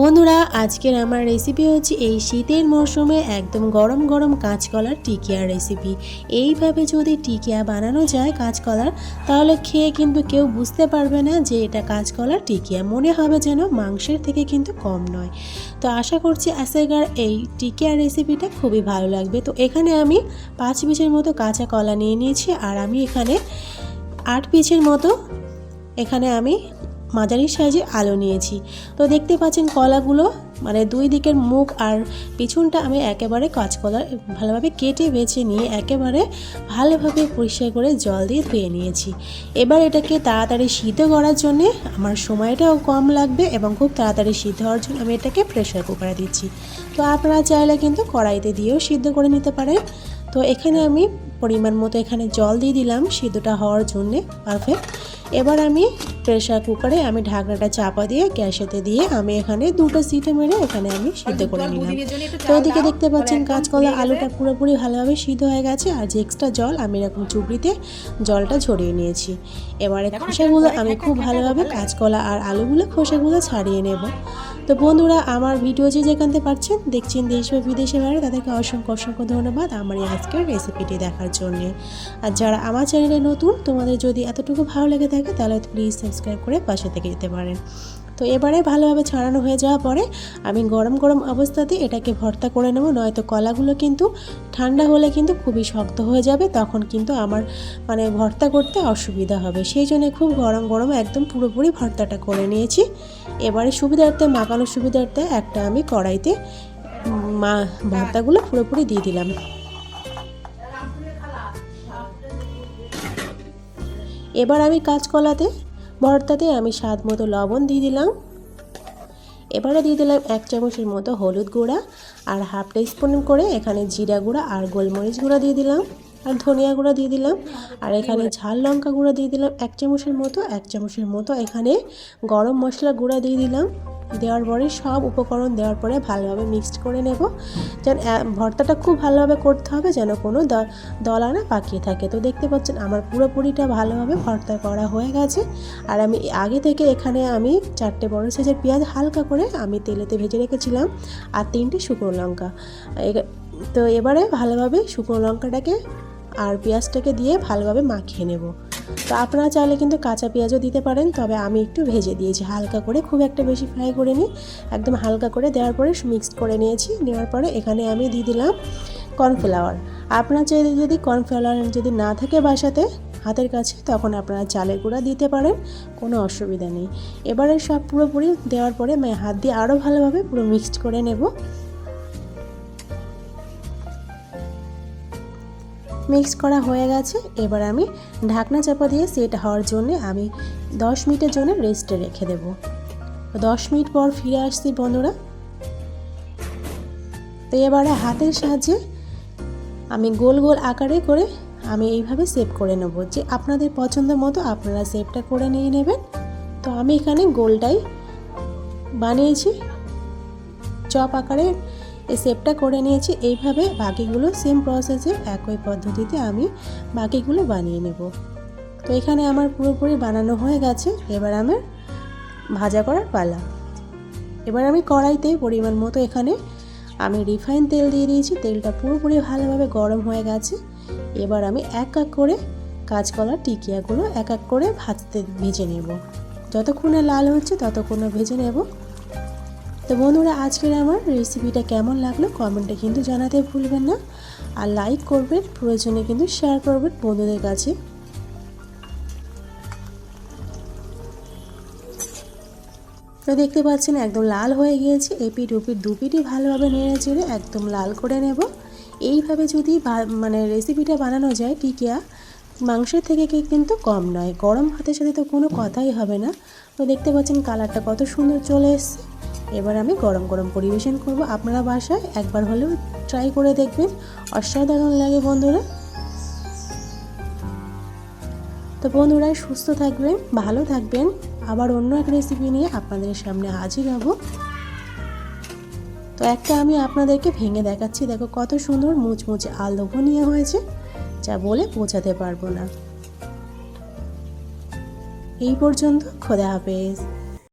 বন্ধুরা, আজকের আমার রেসিপি হচ্ছে এই শীতের মরশুমে একদম গরম গরম কাঁচকলার টিকিয়া রেসিপি এইভাবে যদি টিকিয়া বানানো যায় কাঁচকলার, তাহলে খেয়ে কিন্তু কেউ বুঝতে পারবে না যে এটা কাঁচকলার টিকিয়া। মনে হবে যেন মাংসের থেকে কিন্তু কম নয়। তো আশা করছি আজকের এই টিকিয়া রেসিপিটা খুবই ভালো লাগবে। তো এখানে আমি পাঁচ পিসের মতো কাঁচা কলা নিয়ে নিয়েছি, আর আমি এখানে আট পিসের মতো এখানে আমি মাঝারি সাইজে আলু নিয়েছি। তো দেখতে পাচ্ছেন কলাগুলো মানে দুই দিকের মুখ আর পিছনটা আমি একেবারে কাঁচকলা ভালোভাবে কেটে বেছে নিয়ে একেবারে ভালোভাবে পরিষ্কার করে জল দিয়ে ধুয়ে নিয়েছি। এবার এটাকে তাড়াতাড়ি সিদ্ধ করার জন্যে আমার সময়টাও কম লাগবে এবং খুব তাড়াতাড়ি সিদ্ধ হওয়ার জন্য আমি এটাকে প্রেশার কুকারে দিচ্ছি। তো আপনারা চাইলে কিন্তু কড়াইতে দিয়েও সিদ্ধ করে নিতে পারেন। তো এখানে আমি পরিমাণ মতো এখানে জল দিয়ে দিলাম সিদ্ধটা হওয়ার জন্যে পারফেক্ট এবার আমি প্রেশার কুকারে আমি ঢাকনাটা চাপা দিয়ে গ্যাসেতে দিয়ে আমি এখানে দুটো সিটে মেরে এখানে আমি সিদ্ধ করে নিলাম। তো এদিকে দেখতে পাচ্ছেন কাঁচকলা আলুটা পুরোপুরি ভালোভাবে সিদ্ধ হয়ে গেছে আর যে এক্সট্রা জল আমি এরকম চুবড়িতে জলটা ছড়িয়ে নিয়েছি। এবারে খোসাগুলো আমি খুব ভালোভাবে কাঁচকলা আর আলুগুলো খোসাগুলো ছাড়িয়ে নেব। তো বন্ধুরা, আমার ভিডিও যে যেখানতে পারছেন দেখছেন দেশ বা বিদেশে বাইরে, তাদেরকে অসংখ্য অসংখ্য ধন্যবাদ আমার এই আজকের রেসিপিটি দেখার জন্যে। আর যারা আমার চ্যানেলে নতুন, তোমাদের যদি এতটুকু ভালো লেগে থাকে, তাহলে প্লিজ সাবস্ক্রাইব করে পাশে থেকে যেতে পারেন। তো এবারে ভালোভাবে ছড়ানো হয়ে যাওয়ার পরে আমি গরম গরম অবস্থাতে এটাকে ভর্তা করে নেব, নয়তো কলাগুলো কিন্তু ঠান্ডা হলে কিন্তু খুবই শক্ত হয়ে যাবে, তখন কিন্তু আমার মানে ভর্তা করতে অসুবিধা হবে। সেই জন্য খুব গরম গরম একদম পুরোপুরি ভর্তাটা করে নিয়েছি। এবারে সুবিধার্থে মাখানোর সুবিধার্থে একটা আমি কড়াইতে মা ভর্তাগুলো পুরোপুরি দিয়ে দিলাম। এবার আমি কাঁচকলাতে ভর্তাতে আমি স্বাদ মতো লবণ দিয়ে দিলাম। এবারে দিয়ে দিলাম এক চামচের মতো হলুদ গুঁড়া আর হাফ স্পুন করে এখানে জিরা গুঁড়া আর গোলমরিচ গুঁড়া দিয়ে দিলাম আর ধনিয়া গুঁড়া দিয়ে দিলাম। আর এখানে ঝাল লঙ্কা গুঁড়া দিয়ে দিলাম এক চামচের মতো, এক চামচের মতো এখানে গরম মশলা গুঁড়া দিয়ে দিলাম। দেওয়ার পরে, সব উপকরণ দেওয়ার পরে ভালোভাবে মিক্সড করে নেব। যেন ভর্তাটা খুব ভালোভাবে করতে হবে, যেন কোনো দলা না পাকিয়ে থাকে। তো দেখতে পাচ্ছেন, আমার পুরোপুরিটা ভালোভাবে ভর্তা করা হয়ে গেছে। আর আমি আগে থেকে এখানে আমি চারটে বড় সাইজের পেঁয়াজ হালকা করে আমি তেলেতে ভেজে রেখেছিলাম আর তিনটে শুকনো লঙ্কা। তো এবারে ভালোভাবে শুকনো লঙ্কাটাকে আর পেঁয়াজটাকে দিয়ে ভালোভাবে মাখিয়ে নেব। তো আপনারা চাইলে কিন্তু কাঁচা পেঁয়াজও দিতে পারেন, তবে আমি একটু ভেজে দিয়েছি। হালকা করে, খুব একটা বেশি ফ্রাই করে নিই একদম হালকা করে দেওয়ার পরে মিক্সড করে নিয়েছি। নেওয়ার পরে এখানে আমি দিয়ে দিলাম কর্নফ্লাওয়ার আপনার চাইলে যদি কর্নফ্লাওয়ার যদি না থাকে বাসাতে, হাতের কাছে, তখন আপনারা চালের গুঁড়া দিতে পারেন, কোনো অসুবিধা নেই। এবারে সব পুরোপুরি দেওয়ার পরে, আমি হাত দিয়ে আরও ভালোভাবে পুরো মিক্সড করে নেব। মিক্স করা হয়ে গেছে। এবার আমি ঢাকনা চাপা দিয়ে সেট হওয়ার জন্য আমি দশ মিনিটের জন্য রেস্টে রেখে দেব। দশ মিনিট পর ফিরে আসছি বন্ধুরা। তো এবারে হাতের সাহায্যে আমি গোল গোল আকারে করে আমি এইভাবে সেভ করে নেব। যে আপনাদের পছন্দ মতো আপনারা সেভটা করে নিয়ে নেবেন। তো আমি এখানে গোলটাই বানিয়েছি। চপ আকারে এই সেপটা করে নিয়েছি। এইভাবে বাকিগুলো সেম প্রসেসে একই পদ্ধতিতে আমি বাকিগুলো বানিয়ে নেব। তো এখানে আমার পুরোপুরি বানানো হয়ে গেছে। এবার আমার ভাজা করার পালা। এবার আমি কড়াইতে পরিমাণ মতো এখানে আমি রিফাইন তেল দিয়ে দিয়েছি। তেলটা পুরোপুরি ভালোভাবে গরম হয়ে গেছে। এবার আমি এক এক করে কাঁচকলার টিকিয়াগুলো এক এক করে ভাজতে, ভেজে নেব। যতক্ষণে লাল হচ্ছে ততক্ষণে ভেজে নেব। তো বন্ধুরা, আজকের আমার রেসিপিটা কেমন লাগল কমেন্টে কিন্তু জানাতে ভুলবেন না। আর লাইক করবেন, প্রয়োজনে কিন্তু শেয়ার করবেন বন্ধুদের কাছে। তো দেখতে পাচ্ছেন, একদম লাল হয়ে গিয়েছে। এপিট ওপিট দুপিটই ভালোভাবে নেড়ে চেড়ে একদম লাল করে নেব। এইভাবে যদি মানে রেসিপিটা বানানো যায় টিকিয়া মাংসের থেকে কেক কিন্তু কম নয়। গরম ভাতের সাথে তো কোনো কথাই হবে না। তো দেখতে পাচ্ছেন কালারটা কত সুন্দর চলে এসছে। এবার আমি গরম গরম পরিবেশন করব আপনারা বাসায়। একবার হলেও ট্রাই করে দেখবেন। অসাধারণ লাগে বন্ধুরা। তো বন্ধুরা, সুস্থ থাকবেন, ভালো থাকবেন। আবার অন্য এক রেসিপি নিয়ে আপনাদের সামনে হাজির হব। তো একটা আমি আপনাদেরকে ভেঙে দেখাচ্ছি। দেখো কত সুন্দর মুচমুচে আলোভনীয় হয়েছে, যা বলে বোঝাতে পারব না। এই পর্যন্ত খোদা হাফেজ।